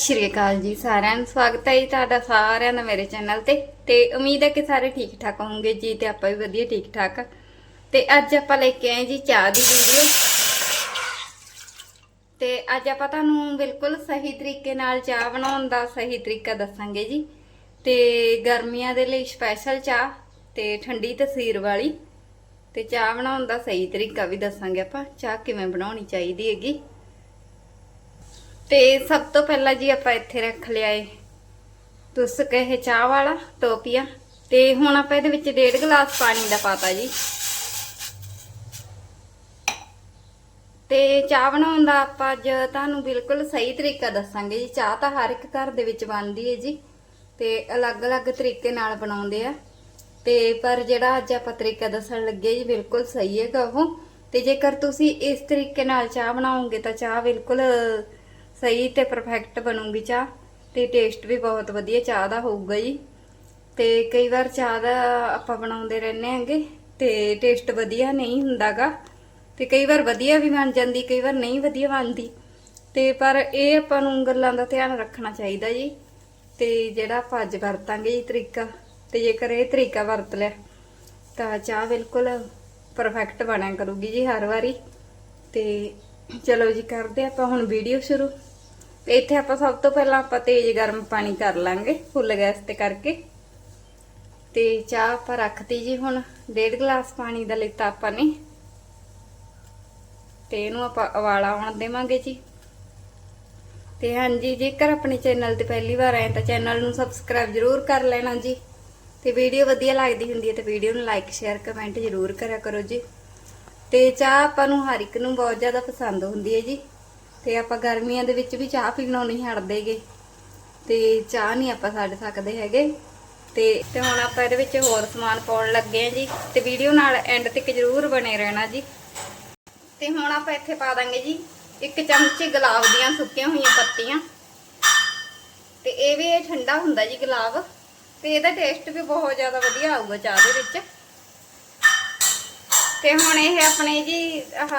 ਸ਼੍ਰੀ ਅਕਾਲ ਜੀ ਸਾਰਿਆਂ ਨੂੰ। ਸਵਾਗਤ ਹੈ ਜੀ ਤੁਹਾਡਾ ਸਾਰਿਆਂ ਦਾ ਮੇਰੇ ਚੈਨਲ ਤੇ। ਤੇ ਉਮੀਦ ਹੈ ਕਿ ਸਾਰੇ ਠੀਕ ਠਾਕ ਹੋਵੋਗੇ, ਜੀ ਤੇ ਆਪਾਂ ਵੀ ਵਧੀਆ ਠੀਕ ਠਾਕ ਤੇ ਅੱਜ ਆਪਾਂ ਲੈ ਕੇ ਆਏ ਜੀ ਚਾਹ ਦੀ ਵੀਡੀਓ। ਤੇ ਅੱਜ ਆਪਾਂ ਤੁਹਾਨੂੰ ਬਿਲਕੁਲ ਸਹੀ ਤਰੀਕੇ ਨਾਲ ਚਾਹ ਬਣਾਉਣ ਦਾ ਸਹੀ ਤਰੀਕਾ ਦੱਸਾਂਗੇ ਜੀ। ਤੇ ਗਰਮੀਆਂ ਦੇ ਲਈ ਸਪੈਸ਼ਲ ਚਾਹ ਤੇ ਠੰਡੀ ਤਸੀਰ ਵਾਲੀ। ਤੇ ਚਾਹ ਬਣਾਉਣ ਦਾ ਸਹੀ ਤਰੀਕਾ ਵੀ ਦੱਸਾਂਗੇ ਆਪਾਂ। ਚਾਹ ਕਿਵੇਂ ਬਣਾਉਣੀ ਚਾਹੀਦੀ ਹੈਗੀ? ਤੇ ਸਭ ਤੋਂ ਪਹਿਲਾਂ ਜੀ ਆਪਾਂ ਇੱਥੇ ਰੱਖ ਲਿਆ ਏ ਤੁਸ ਕਹੇ ਚਾਹ ਵਾਲਾ ਟੋਪੀਆ ਤੇ ਹੁਣ ਆਪਾਂ ਇਹਦੇ ਵਿੱਚ ਡੇਢ ਗਲਾਸ ਪਾਣੀ ਦਾ ਪਾਤਾ ਜੀ। ਤੇ ਚਾਹ ਬਣਾਉਣ ਦਾ ਆਪਾਂ ਅੱਜ ਤੁਹਾਨੂੰ ਬਿਲਕੁਲ ਸਹੀ ਤਰੀਕਾ ਦੱਸਾਂਗੇ ਜੀ। ਚਾਹ ਤਾਂ ਹਰ ਇੱਕ ਘਰ ਦੇ ਵਿੱਚ ਬਣਦੀ ਹੈ ਜੀ ਤੇ ਅਲੱਗ-ਅਲੱਗ ਤਰੀਕੇ ਨਾਲ ਬਣਾਉਂਦੇ ਆ। ਤੇ ਪਰ ਜਿਹੜਾ ਅੱਜ ਆਪਾਂ ਤਰੀਕਾ ਦੱਸਣ ਲੱਗੇ ਜੀ ਬਿਲਕੁਲ ਸਹੀ ਹੈਗਾ ਉਹ। ਤੇ ਜੇਕਰ ਤੁਸੀਂ ਇਸ ਤਰੀਕੇ ਨਾਲ ਚਾਹ ਬਣਾਓਗੇ ਤਾਂ ਚਾਹ ਬਿਲਕੁਲ ਸਹੀ ਤੇ ਪਰਫੈਕਟ ਬਣੂਗੀ ਚਾਹ ਤੇ ਟੇਸਟ ਵੀ ਬਹੁਤ ਵਧੀਆ, ਚਾਹ ਦਾ ਹੋਊਗਾ ਜੀ। ਤੇ ਕਈ ਵਾਰ ਚਾਹ ਦਾ ਆਪਾਂ ਬਣਾਉਂਦੇ ਰਹਿੰਦੇ ਆਂਗੇ ਤੇ ਟੇਸਟ ਵਧੀਆ ਨਹੀਂ ਹੁੰਦਾਗਾ। ਤੇ ਕਈ ਵਾਰ ਵਧੀਆ ਵੀ ਬਣ ਜਾਂਦੀ, ਕਈ ਵਾਰ ਨਹੀਂ ਵਧੀਆ ਬਣਦੀ। ਤੇ ਪਰ ਇਹ ਆਪਾਂ ਨੂੰ ਗੱਲਾਂ ਦਾ ਧਿਆਨ ਰੱਖਣਾ ਚਾਹੀਦਾ ਜੀ। ਤੇ ਜਿਹੜਾ ਆਪਾਂ ਅੱਜ ਵਰਤਾਂਗੇ ਜੀ ਤਰੀਕਾ, ਤੇ ਜੇਕਰ ਇਹ ਤਰੀਕਾ ਵਰਤ ਲਿਆ, ਤਾਂ ਚਾਹ ਬਿਲਕੁਲ ਪਰਫੈਕਟ ਬਣਿਆ ਕਰੂਗੀ ਜੀ ਹਰ ਵਾਰੀ। ਤੇ ਚਲੋ ਜੀ, ਕਰਦੇ ਆਪਾਂ ਹੁਣ ਵੀਡੀਓ ਸ਼ੁਰੂ। ਤੇ ਇੱਥੇ ਆਪਾਂ ਸਭ ਤੋਂ ਪਹਿਲਾਂ ਆਪਾਂ ਤੇਜ਼ ਗਰਮ ਪਾਣੀ ਕਰ ਲਾਂਗੇ ਫੁੱਲ ਗੈਸ ਤੇ ਕਰਕੇ। ਤੇ ਚਾਹ ਆਪਾਂ ਰੱਖਤੀ ਜੀ ਹੁਣ, ਡੇਢ ਗਲਾਸ ਪਾਣੀ ਦਾ ਲਿੱਤਾ ਆਪਾਂ ਨੇ। ਤੇ ਇਹਨੂੰ ਆਪਾਂ ਉਬਾਲਾ ਆਉਣ ਦੇਵਾਂਗੇ ਜੀ। ਤੇ ਹਾਂਜੀ, ਜੇਕਰ ਆਪਣੇ ਚੈਨਲ ਤੇ ਪਹਿਲੀ ਵਾਰ ਆਏ ਤਾਂ ਚੈਨਲ ਨੂੰ ਸਬਸਕ੍ਰਾਈਬ ਜ਼ਰੂਰ ਕਰ ਲੈਣਾ ਜੀ। ਤੇ ਵੀਡੀਓ ਵਧੀਆ ਲੱਗਦੀ ਹੁੰਦੀ ਹੈ ਤਾਂ ਵੀਡੀਓ ਨੂੰ ਲਾਈਕ, ਸ਼ੇਅਰ, ਕਮੈਂਟ ਜ਼ਰੂਰ ਕਰਿਆ ਕਰੋ ਜੀ। ਤੇ ਚਾਹ ਆਪਾਂ ਨੂੰ ਹਰ ਇੱਕ ਨੂੰ ਬਹੁਤ ਜ਼ਿਆਦਾ ਪਸੰਦ ਹੁੰਦੀ ਹੈ ਜੀ। ਤੇ ਆਪਾਂ ਗਰਮੀਆਂ ਦੇ ਵਿੱਚ ਵੀ ਚਾਹ ਪੀਣੋਂ ਨਹੀਂ ਹਟਦੇਗੇ। ਤੇ ਚਾਹ ਨਹੀਂ ਆਪਾਂ ਛੱਡ ਸਕਦੇ ਹੈਗੇ। ਤੇ ਤੇ ਹੁਣ ਆਪਾਂ ਇਹਦੇ ਵਿੱਚ ਹੋਰ ਸਮਾਨ ਪਾਉਣ ਲੱਗੇ ਆ ਜੀ। ਤੇ ਵੀਡੀਓ ਨਾਲ ਐਂਡ ਤੱਕ ਜ਼ਰੂਰ ਬਣੇ ਰਹਿਣਾ ਜੀ। ਤੇ ਹੁਣ ਆਪਾਂ ਇੱਥੇ ਪਾ ਦਾਂਗੇ ਜੀ ਇੱਕ ਚਮਚ ਗੁਲਾਬ ਦੀਆਂ ਸੁੱਕੀਆਂ ਹੋਈਆਂ ਪੱਤੀਆਂ। ਤੇ ਇਹ ਵੀ ਇਹ ਠੰਡਾ ਹੁੰਦਾ ਜੀ ਗੁਲਾਬ। ਤੇ ਇਹਦਾ ਟੇਸਟ ਵੀ ਬਹੁਤ ਜ਼ਿਆਦਾ ਵਧੀਆ ਆਊਗਾ ਚਾਹ ਦੇ ਵਿੱਚ। ਤੇ ਹੁਣ ਇਹ ਆਪਣੇ ਜੀ, ਆਹ,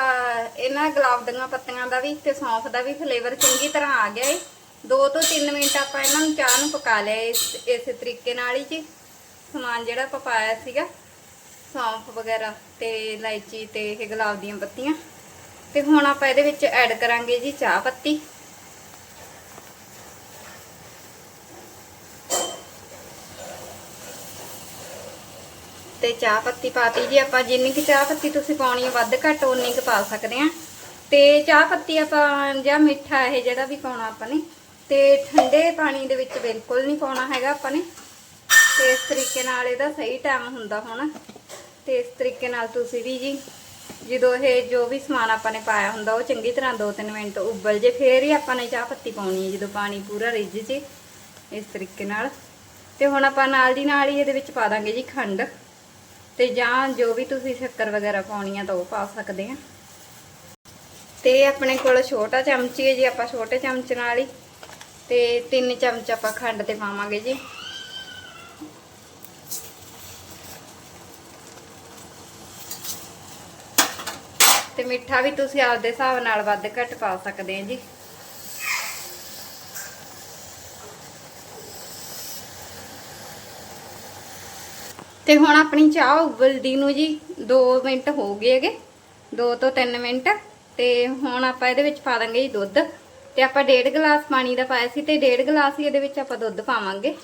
ਇਹਨਾਂ ਗੁਲਾਬ ਦੀਆਂ ਪੱਤੀਆਂ ਦਾ ਵੀ ਤੇ ਸੌਂਫ ਦਾ ਵੀ ਫਲੇਵਰ ਚੰਗੀ ਤਰ੍ਹਾਂ ਆ ਗਿਆ ਏ। 2 ਤੋਂ 3 ਮਿੰਟ ਆਪਾਂ ਇਹਨਾਂ ਨੂੰ ਚਾਹ ਨੂੰ ਪਕਾ ਲਿਆ ਇਸ, ਇਸੇ ਤਰੀਕੇ ਨਾਲ ਹੀ ਜੀ। ਸਮਾਨ ਜਿਹੜਾ ਆਪਾਂ ਪਾਇਆ ਸੀਗਾ, ਸੌਂਫ ਵਗੈਰਾ ਤੇ ਇਲਾਇਚੀ ਤੇ ਇਹ ਗੁਲਾਬ ਦੀਆਂ ਪੱਤੀਆਂ। ਤੇ ਹੁਣ ਆਪਾਂ ਇਹਦੇ ਵਿੱਚ ਐਡ ਕਰਾਂਗੇ ਜੀ ਚਾਹ ਪੱਤੀ। ਤੇ ਚਾਹ ਪੱਤੀ ਪਾਤੀ ਜੀ ਆਪਾਂ, ਜਿੰਨੀ ਕਿ ਚਾਹ ਪੱਤੀ ਤੁਸੀਂ ਪਾਉਣੀ ਹੈ ਵੱਧ ਘੱਟ ਉਨੀ ਕੁ ਪਾ ਸਕਦੇ ਆ। ਤੇ ਚਾਹ ਪੱਤੀ ਆਪਾਂ, ਜਾਂ ਮਿੱਠਾ ਇਹ ਜਿਹੜਾ ਵੀ ਪਾਉਣਾ ਆਪਾਂ ਨੇ, ਤੇ ਠੰਡੇ ਪਾਣੀ ਦੇ ਵਿੱਚ ਬਿਲਕੁਲ ਨਹੀਂ ਪਾਉਣਾ ਹੈਗਾ ਆਪਾਂ ਨੇ। ਤੇ ਇਸ ਤਰੀਕੇ ਨਾਲ ਇਹਦਾ ਸਹੀ ਟਾਈਮ ਹੁੰਦਾ ਹੁਣ। ਤੇ ਇਸ ਤਰੀਕੇ ਨਾਲ ਤੁਸੀਂ ਵੀ ਜੀ, ਜਦੋਂ ਇਹ ਜੋ ਵੀ ਸਮਾਨ ਆਪਾਂ ਨੇ ਪਾਇਆ ਹੁੰਦਾ, ਉਹ ਚੰਗੀ ਤਰ੍ਹਾਂ 2-3 ਮਿੰਟ ਉਬਲ ਜੇ, ਫੇਰ ਹੀ ਆਪਾਂ ਨੇ ਚਾਹ ਪੱਤੀ ਪਾਉਣੀ ਹੈ ਜਦੋਂ ਪਾਣੀ ਪੂਰਾ ਰਿੱਝ ਜੇ। ਇਸ ਤਰੀਕੇ ਨਾਲ। ਤੇ ਹੁਣ ਆਪਾਂ ਨਾਲ ਦੀ ਨਾਲ ਹੀ ਇਹਦੇ ਵਿੱਚ ਪਾ ਦਾਂਗੇ ਜੀ ਖੰਡ। ਤੇ ਜਾਂ ਜੋ ਵੀ ਤੁਸੀਂ ਸ਼ੱਕਰ ਵਗੈਰਾ ਪਾਉਣੀ ਆ ਤਾਂ ਉਹ ਪਾ ਸਕਦੇ ਆ। ਤੇ ਆਪਣੇ ਕੋਲ ਛੋਟਾ ਚਮਚੀ ਹੈ ਜੀ, ਆਪਾਂ ਛੋਟੇ ਚਮਚ ਨਾਲ ਹੀ ਤੇ 3 ਚਮਚ ਆਪਾਂ ਖੰਡ ਤੇ ਪਾਵਾਂਗੇ ਜੀ। ਤੇ ਮਿੱਠਾ ਵੀ ਤੁਸੀਂ ਆਪਦੇ ਹਿਸਾਬ ਨਾਲ ਵੱਧ ਘੱਟ ਪਾ ਸਕਦੇ ਆ ਜੀ। ਤੇ ਹੁਣ ਆਪਣੀ ਚਾਹ ਉਬਲਦੀ ਨੂੰ ਜੀ 2 ਮਿੰਟ ਹੋ ਗਏ ਹੈਗੇ 2 ਤੋਂ 3 ਮਿੰਟ, ਤੇ ਹੁਣ ਆਪਾਂ ਇਹਦੇ ਵਿੱਚ ਪਾ ਦਾਂਗੇ ਜੀ ਦੁੱਧ। ਤੇ ਆਪਾਂ ਡੇਢ ਗਲਾਸ ਪਾਣੀ ਦਾ ਪਾਇਆ ਸੀ ਤੇ ਡੇਢ ਗਲਾਸ ਹੀ ਇਹਦੇ ਵਿੱਚ ਆਪਾਂ ਦੁੱਧ ਪਾਵਾਂਗੇ।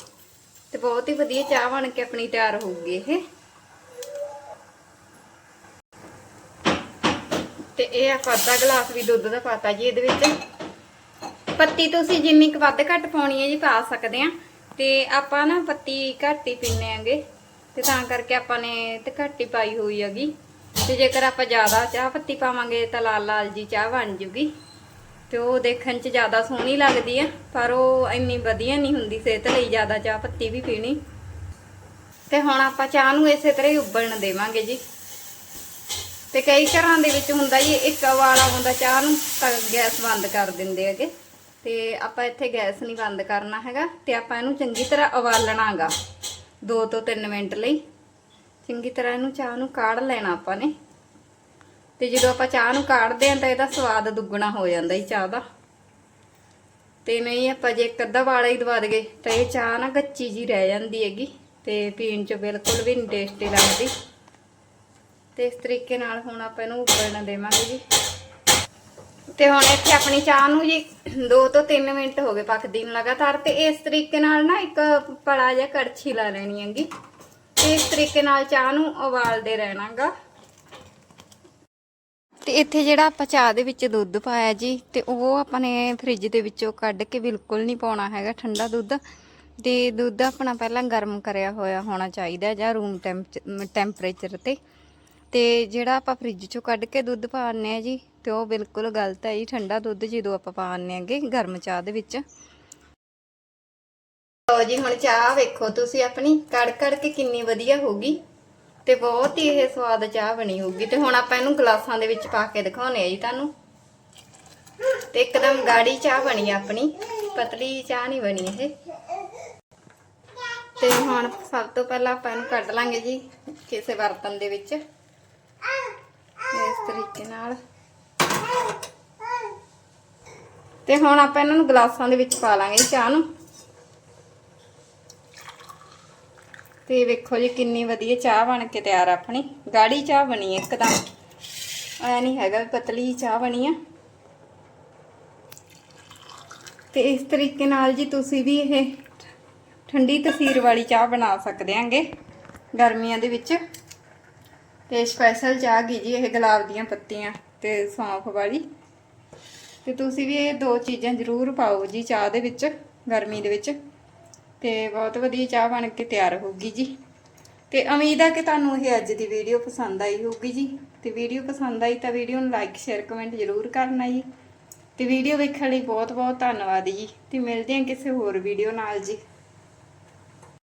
ਤੇ ਬਹੁਤ ਹੀ ਵਧੀਆ ਚਾਹ ਬਣ ਕੇ ਆਪਣੀ ਤਿਆਰ ਹੋਊਗੀ ਇਹ। ਤੇ ਇਹ ਆਪਾਂ ਅੱਧਾ ਗਲਾਸ ਵੀ ਦੁੱਧ ਦਾ ਪਾਤਾ ਜੀ ਇਹਦੇ ਵਿੱਚ। ਪੱਤੀ ਤੁਸੀਂ ਜਿੰਨੀ ਕੁ ਵੱਧ ਘੱਟ ਪਾਉਣੀ ਹੈ ਜੀ ਪਾ ਸਕਦੇ ਆ ਤੇ ਆਪਾਂ ਨਾ ਪੱਤੀ ਘੱਟ ਹੀ ਪੀਨੇ ਆਂਗੇ ਤੇ ਤਾਂ ਕਰਕੇ ਆਪਾਂ ਨੇ ਤੇ ਘੱਟ ਹੀ ਪਾਈ ਹੋਈ ਹੈਗੀ। ਤੇ ਜੇਕਰ ਆਪਾਂ ਜ਼ਿਆਦਾ ਚਾਹ ਪੱਤੀ ਪਾਵਾਂਗੇ ਤਾਂ ਲਾਲ ਲਾਲ ਜੀ ਚਾਹ ਬਣ ਜੂਗੀ। ਤੇ ਉਹ ਦੇਖਣ 'ਚ ਜ਼ਿਆਦਾ ਸੋਹਣੀ ਲੱਗਦੀ ਆ, ਪਰ ਉਹ ਇੰਨੀ ਵਧੀਆ ਨਹੀਂ ਹੁੰਦੀ ਸਿਹਤ ਲਈ, ਜ਼ਿਆਦਾ ਚਾਹ ਪੱਤੀ ਵੀ ਪੀਣੀ। ਤੇ ਹੁਣ ਆਪਾਂ ਚਾਹ ਨੂੰ ਇਸੇ ਤਰ੍ਹਾਂ ਹੀ ਉਬਲਣ ਦੇਵਾਂਗੇ ਜੀ। ਤੇ ਕਈ ਘਰਾਂ ਦੇ ਵਿੱਚ ਹੁੰਦਾ ਜੀ, ਇੱਕ ਵਾਲਾ ਹੁੰਦਾ ਚਾਹ ਨੂੰ, ਤਾਂ ਗੈਸ ਬੰਦ ਕਰ ਦਿੰਦੇ ਹੈਗੇ। ਤੇ ਆਪਾਂ ਇੱਥੇ ਗੈਸ ਨਹੀਂ ਬੰਦ ਕਰਨਾ ਹੈਗਾ, ਤੇ ਆਪਾਂ ਇਹਨੂੰ ਚੰਗੀ ਤਰ੍ਹਾਂ ਉਬਾਲਣਾਗਾ। 2 ਤੋਂ 3 ਮਿੰਟ ਲਈ। ਚੰਗੀ ਤਰ੍ਹਾਂ ਇਹਨੂੰ ਚਾਹ ਨੂੰ ਕਾੜ ਲੈਣਾ ਆਪਾਂ ਨੇ। ਤੇ ਜਦੋਂ ਆਪਾਂ ਚਾਹ ਨੂੰ ਕਾੜਦੇ ਆਂ ਤਾਂ ਇਹਦਾ ਸਵਾਦ ਦੁੱਗਣਾ ਹੋ ਜਾਂਦਾ ਹੀ ਚਾਹ ਦਾ। ਤੇ ਨਹੀਂ ਆਪਾਂ ਜੇ ਇੱਕ ਅੱਧਾ ਵਾਲਾ ਹੀ ਦਵਾ ਦਗੇ ਤਾਂ ਇਹ ਚਾਹ ਨਾ ਕੱਚੀ ਜੀ ਰਹਿ ਜਾਂਦੀ ਹੈਗੀ। ਤੇ ਪੀਣ ਚ ਬਿਲਕੁਲ ਵੀ ਨਹੀਂ ਟੇਸਟੀ ਲੱਗਦੀ। ਤੇ ਇਸ ਤਰੀਕੇ ਨਾਲ ਹੁਣ ਆਪਾਂ ਇਹਨੂੰ ਉਬਲਣ ਦੇਵਾਂਗੇ ਜੀ। ਤੇ ਹੁਣ ਇੱਥੇ ਆਪਣੀ ਚਾਹ ਨੂੰ ਜੀ 2 ਤੋਂ 3 ਮਿੰਟ ਹੋ ਗਏ ਪੱਕਦੀ ਨੂੰ ਲਗਾਤਾਰ ਤੇ ਇਸ ਤਰੀਕੇ ਨਾਲ ਨਾ ਇੱਕ ਪੜਾ ਜਾਂ ਕੜਛੀ ਲਾ ਲੈਣੀ ਹੈਗੀ। ਤੇ ਇਸ ਤਰੀਕੇ ਨਾਲ ਚਾਹ ਨੂੰ ਉਬਾਲਦੇ ਰਹਿਣਾਗਾ। ਤੇ ਇੱਥੇ ਜਿਹੜਾ ਆਪਾਂ ਚਾਹ ਦੇ ਵਿੱਚ ਦੁੱਧ ਪਾਇਆ ਜੀ ਤੇ ਉਹ ਆਪਾਂ ਨੇ ਫ੍ਰਿਜ ਦੇ ਵਿੱਚੋਂ ਕੱਢ ਕੇ ਬਿਲਕੁਲ ਨਹੀਂ ਪਾਉਣਾ ਹੈਗਾ ਠੰਡਾ ਦੁੱਧ। ਤੇ ਦੁੱਧ ਆਪਣਾ ਪਹਿਲਾਂ ਗਰਮ ਕਰਿਆ ਹੋਇਆ ਹੋਣਾ ਚਾਹੀਦਾ ਜਾਂ ਰੂਮ ਟੈਂਪਰੇਚਰ ਤੇ। ਤੇ ਜਿਹੜਾ ਆਪਾਂ ਫ੍ਰਿਜ ਚੋਂ ਕੱਢ ਕੇ ਦੁੱਧ ਪਾਉਂਦੇ ਆ ਜੀ ਤੇ ਉਹ ਬਿਲਕੁਲ ਗਲਤ ਹੈ ਜੀ। ਠੰਡਾ ਦੁੱਧ ਜਦੋਂ ਆਪਾਂ ਪਾਉਂਦੇ ਆਂਗੇ ਗਰਮ ਚਾਹ ਦੇ ਵਿੱਚ। ਲਓ ਜੀ, ਹੁਣ ਚਾਹ ਵੇਖੋ ਤੁਸੀਂ ਆਪਣੀ। ਕੜ ਕੜ ਕੇ ਕਿੰਨੀ ਵਧੀਆ ਹੋਗੀ ਤੇ ਬਹੁਤ ਹੀ ਇਹ ਸਵਾਦ ਚਾਹ ਬਣੀ ਹੋਊਗੀ। ਤੇ ਹੁਣ ਆਪਾਂ ਇਹਨੂੰ ਗਲਾਸਾਂ ਦੇ ਵਿੱਚ ਪਾ ਕੇ ਦਿਖਾਉਨੇ ਆ ਜੀ ਤੁਹਾਨੂੰ। ਤੇ ਇੱਕਦਮ ਗਾੜੀ ਚਾਹ ਬਣੀ ਆਪਣੀ। ਪਤਲੀ ਚਾਹ ਨਹੀਂ ਬਣੀ ਇਹ। ਤੇ ਹੁਣ ਸਭ ਤੋਂ ਪਹਿਲਾਂ ਆਪਾਂ ਇਹਨੂੰ ਕੱਢ ਲਾਂਗੇ ਜੀ ਕਿਸੇ ਬਰਤਨ ਦੇ ਵਿੱਚ। ਇਸ ਤਰੀਕੇ ਨਾਲ। ਤੇ ਹੁਣ ਆਪਾਂ ਇਹਨਾਂ ਨੂੰ ਗਲਾਸਾਂ ਦੇ ਵਿੱਚ ਪਾ ਲਾਂਗੇ ਜੀ ਚਾਹ ਨੂੰ। ਤੇ ਵੇਖੋ ਜੀ ਕਿੰਨੀ ਵਧੀਆ ਚਾਹ ਬਣ ਕੇ ਤਿਆਰ ਆਪਣੀ। ਗਾੜੀ ਚਾਹ ਬਣੀ ਹੈ ਇੱਕਦਮ। ਐ ਨਹੀਂ ਹੈਗਾ ਪਤਲੀ ਚਾਹ ਬਣੀ ਆ। ਤੇ ਇਸ ਤਰੀਕੇ ਨਾਲ ਜੀ ਤੁਸੀਂ ਵੀ ਇਹ ਠੰਡੀ ਤਸੀਰ ਵਾਲੀ ਚਾਹ ਬਣਾ ਸਕਦੇ ਆਂਗੇ ਗਰਮੀਆਂ ਦੇ ਵਿੱਚ। ਤੇ ਸਪੈਸ਼ਲ ਚਾਹ ਗੀ ਜੀ ਇਹ ਗੁਲਾਬ ਦੀਆਂ ਪੱਤੀਆਂ ਤੇ ਸੌਂਫ ਵਾਲੀ। ਤੇ ਤੁਸੀਂ ਵੀ ਇਹ ਦੋ ਚੀਜ਼ਾਂ ਜ਼ਰੂਰ ਪਾਓ ਜੀ ਚਾਹ ਦੇ ਵਿੱਚ, ਗਰਮੀ ਦੇ ਵਿੱਚ। ਤੇ ਬਹੁਤ ਵਧੀਆ ਚਾਹ ਬਣ ਕੇ ਤਿਆਰ ਹੋਊਗੀ ਜੀ। ਤੇ ਉਮੀਦ ਆ ਕਿ ਤੁਹਾਨੂੰ ਇਹ ਅੱਜ ਦੀ ਵੀਡੀਓ ਪਸੰਦ ਆਈ ਹੋਊਗੀ ਜੀ। ਤੇ ਵੀਡੀਓ ਪਸੰਦ ਆਈ ਤਾਂ ਵੀਡੀਓ ਨੂੰ ਲਾਈਕ ਸ਼ੇਅਰ ਕਮੈਂਟ ਜ਼ਰੂਰ ਕਰਨਾ ਜੀ। ਤੇ ਵੀਡੀਓ ਵੇਖਣ ਲਈ ਬਹੁਤ ਬਹੁਤ ਧੰਨਵਾਦ ਜੀ। ਤੇ ਮਿਲਦੇ ਹਾਂ ਕਿਸੇ ਹੋਰ ਵੀਡੀਓ ਨਾਲ ਜੀ।